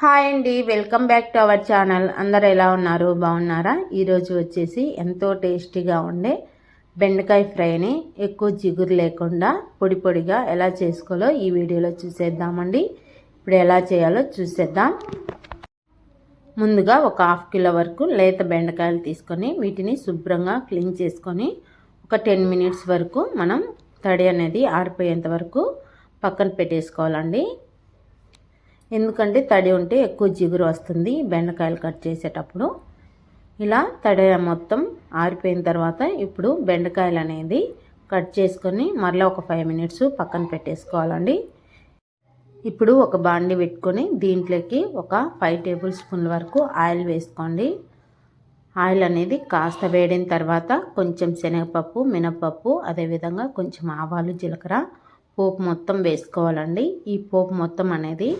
Hi అండి welcome back to our channel. అందరు ఎలా ఉన్నారు? బాగున్నారా? ఈరోజు వచ్చేసి ఎంతో టేస్టీగా ఉండే బెండకాయ ఫ్రైని ఎక్కువ జిగురు లేకుండా పొడి పొడిగా ఎలా చేసుకోవాలో ఈ వీడియోలో చూసేద్దామండి. ఇప్పుడు ఎలా చేయాలో చూసేద్దాం. ముందుగా ఒక హాఫ్ కిలో వరకు లేత బెండకాయలు తీసుకొని వీటిని శుభ్రంగా క్లీన్ చేసుకొని ఒక టెన్ మినిట్స్ వరకు మనం తడి అనేది ఆరిపోయేంత వరకు పక్కన పెట్టేసుకోవాలండి. ఎందుకంటే తడి ఉంటే ఎక్కువ జిగురు వస్తుంది బెండకాయలు కట్ చేసేటప్పుడు. ఇలా తడి మొత్తం ఆరిపోయిన తర్వాత ఇప్పుడు బెండకాయలు అనేది కట్ చేసుకొని మరలా ఒక ఫైవ్ మినిట్స్ పక్కన పెట్టేసుకోవాలండి. ఇప్పుడు ఒక బాండి పెట్టుకొని దీంట్లోకి ఒక ఫైవ్ టేబుల్ స్పూన్ల వరకు ఆయిల్ వేసుకోండి. ఆయిల్ అనేది కాస్త వేడిన తర్వాత కొంచెం శనగపప్పు మినపప్పు అదేవిధంగా కొంచెం ఆవాలు జీలకర్ర పోపు మొత్తం వేసుకోవాలండి. ఈ పోపు మొత్తం అనేది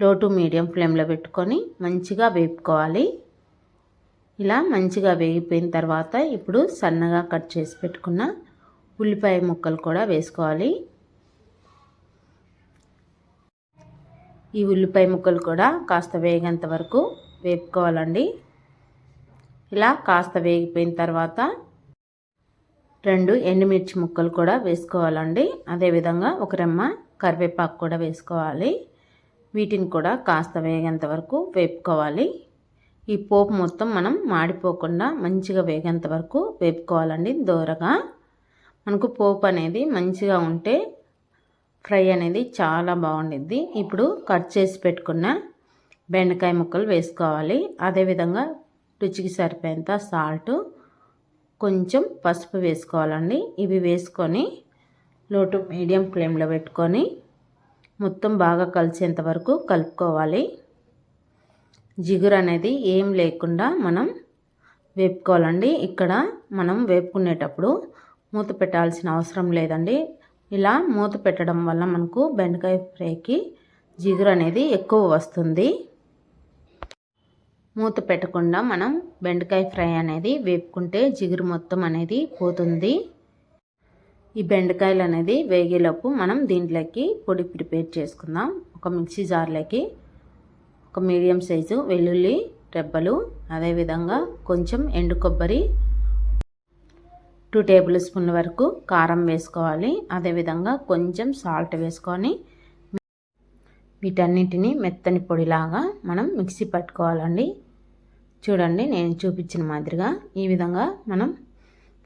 లో టు మీడియం ఫ్లేమ్లో పెట్టుకొని మంచిగా వేపుకోవాలి. ఇలా మంచిగా వేగిపోయిన తర్వాత ఇప్పుడు సన్నగా కట్ చేసి పెట్టుకున్న ఉల్లిపాయ ముక్కలు కూడా వేసుకోవాలి. ఈ ఉల్లిపాయ ముక్కలు కూడా కాస్త వేగేంత వరకు వేపుకోవాలండి. ఇలా కాస్త వేగిపోయిన తర్వాత రెండు ఎండుమిర్చి ముక్కలు కూడా వేసుకోవాలండి. అదేవిధంగా ఒక రెమ్మ కరివేపాకు కూడా వేసుకోవాలి. వీటిని కూడా కాస్త వేగేంత వరకు వేపుకోవాలి. ఈ పోపు మొత్తం మనం మాడిపోకుండా మంచిగా వేగేంత వరకు వేపుకోవాలండి దూరగా. మనకు పోపు అనేది మంచిగా ఉంటే ఫ్రై అనేది చాలా బాగుండిద్ది. ఇప్పుడు కట్ చేసి పెట్టుకున్న బెండకాయ ముక్కలు వేసుకోవాలి. అదేవిధంగా రుచికి సరిపోయేంత సాల్ట్ కొంచెం పసుపు వేసుకోవాలండి. ఇవి వేసుకొని లోటు మీడియం ఫ్లేమ్లో పెట్టుకొని మొత్తం బాగా కలిసేంత వరకు కలుపుకోవాలి. జిగురు అనేది ఏం లేకుండా మనం వేపుకోవాలండి. ఇక్కడ మనం వేపుకునేటప్పుడు మూత పెట్టాల్సిన అవసరం లేదండి. ఇలా మూత పెట్టడం వల్ల మనకు బెండకాయ ఫ్రైకి జిగురు అనేది ఎక్కువ వస్తుంది. మూత పెట్టకుండా మనం బెండకాయ ఫ్రై అనేది వేపుకుంటే జిగురు మొత్తం అనేది పోతుంది. ఈ బెండకాయలు అనేది వేగేలోపు మనం దీంట్లోకి పొడి ప్రిపేర్ చేసుకుందాం. ఒక మిక్సీ జార్లోకి ఒక మీడియం సైజు వెల్లుల్లి రెబ్బలు అదేవిధంగా కొంచెం ఎండు కొబ్బరి టూ టేబుల్ స్పూన్ల వరకు కారం వేసుకోవాలి. అదేవిధంగా కొంచెం సాల్ట్ వేసుకొని వీటన్నిటిని మెత్తని పొడిలాగా మనం మిక్సీ పట్టుకోవాలండి. చూడండి నేను చూపించిన మాదిరిగా ఈ విధంగా మనం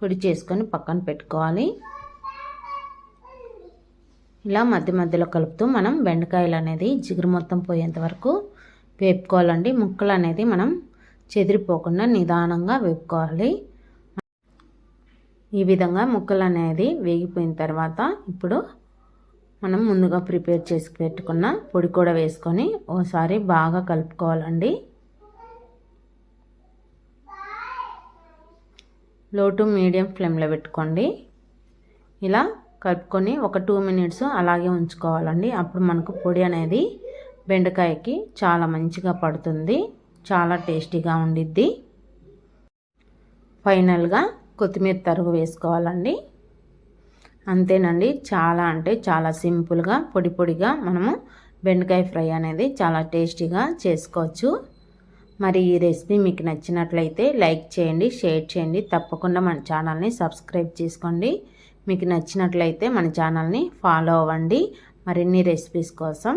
పొడి చేసుకొని పక్కన పెట్టుకోవాలి. ఇలా మధ్య మధ్యలో కలుపుతూ మనం బెండకాయలు అనేది జిగురు మొత్తం పోయేంత వరకు వేపుకోవాలండి. ముక్కలు అనేది మనం చెదిరిపోకుండా నిదానంగా వేపుకోవాలి. ఈ విధంగా ముక్కలు అనేది వేగిపోయిన తర్వాత ఇప్పుడు మనం ముందుగా ప్రిపేర్ చేసి పెట్టుకున్న పొడి కూడా వేసుకొని ఓసారి బాగా కలుపుకోవాలండి. లో టు మీడియం ఫ్లేమ్లో పెట్టుకోండి. ఇలా కలుపుకొని ఒక టూ మినిట్స్ అలాగే ఉంచుకోవాలండి. అప్పుడు మనకు పొడి అనేది బెండకాయకి చాలా మంచిగా పడుతుంది. చాలా టేస్టీగా ఉండిద్ది. ఫైనల్గా కొత్తిమీర తరుగు వేసుకోవాలండి. అంతేనండి చాలా అంటే చాలా సింపుల్గా పొడి పొడిగా మనము బెండకాయ ఫ్రై అనేది చాలా టేస్టీగా చేసుకోవచ్చు. మరి ఈ రెసిపీ మీకు నచ్చినట్లయితే లైక్ చేయండి షేర్ చేయండి. తప్పకుండా మన ఛానల్ని సబ్స్క్రైబ్ చేసుకోండి. మీకు నచ్చినట్లయితే మన ఛానల్ని ఫాలో అవ్వండి. మరిన్ని రెసిపీస్ కోసం